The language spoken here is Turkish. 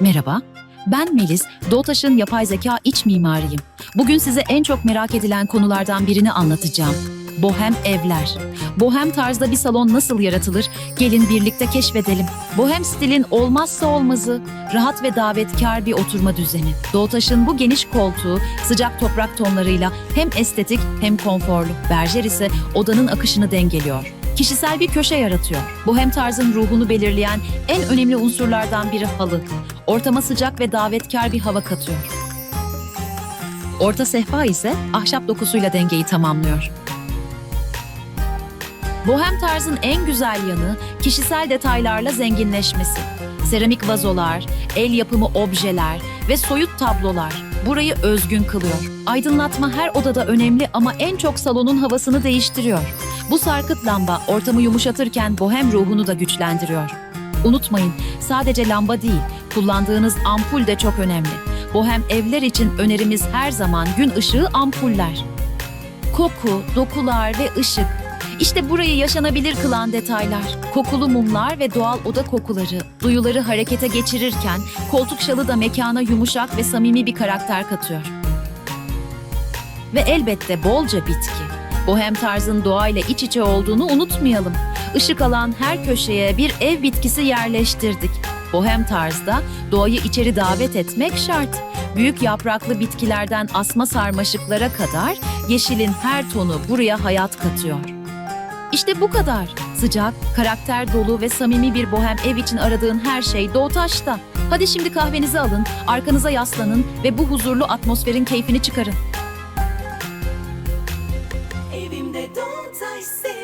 Merhaba, ben Melis, Doğutaş'ın yapay zeka iç mimarıyım. Bugün size en çok merak edilen konulardan birini anlatacağım. Bohem evler. Bohem tarzda bir salon nasıl yaratılır? Gelin birlikte keşfedelim. Bohem stilin olmazsa olmazı, rahat ve davetkar bir oturma düzeni. Doğutaş'ın bu geniş koltuğu sıcak toprak tonlarıyla hem estetik hem konforlu. Berjer ise odanın akışını dengeliyor. Kişisel bir köşe yaratıyor. Bohem tarzın ruhunu belirleyen en önemli unsurlardan biri halı. Ortama sıcak ve davetkar bir hava katıyor. Orta sehpa ise ahşap dokusuyla dengeyi tamamlıyor. Bohem tarzın en güzel yanı kişisel detaylarla zenginleşmesi. Seramik vazolar, el yapımı objeler ve soyut tablolar burayı özgün kılıyor. Aydınlatma her odada önemli ama en çok salonun havasını değiştiriyor. Bu sarkıt lamba ortamı yumuşatırken bohem ruhunu da güçlendiriyor. Unutmayın, sadece lamba değil, kullandığınız ampul de çok önemli. Bohem evler için önerimiz her zaman gün ışığı ampuller. Koku, dokular ve ışık. İşte burayı yaşanabilir kılan detaylar. Kokulu mumlar ve doğal oda kokuları, duyuları harekete geçirirken koltuk şalı da mekana yumuşak ve samimi bir karakter katıyor. Ve elbette bolca bitki. Bohem tarzın doğayla iç içe olduğunu unutmayalım. Işık alan her köşeye bir ev bitkisi yerleştirdik. Bohem tarzda doğayı içeri davet etmek şart. Büyük yapraklı bitkilerden asma sarmaşıklara kadar yeşilin her tonu buraya hayat katıyor. İşte bu kadar. Sıcak, karakter dolu ve samimi bir bohem ev için aradığın her şey Doğutaş'ta. Hadi şimdi kahvenizi alın, arkanıza yaslanın ve bu huzurlu atmosferin keyfini çıkarın. I say.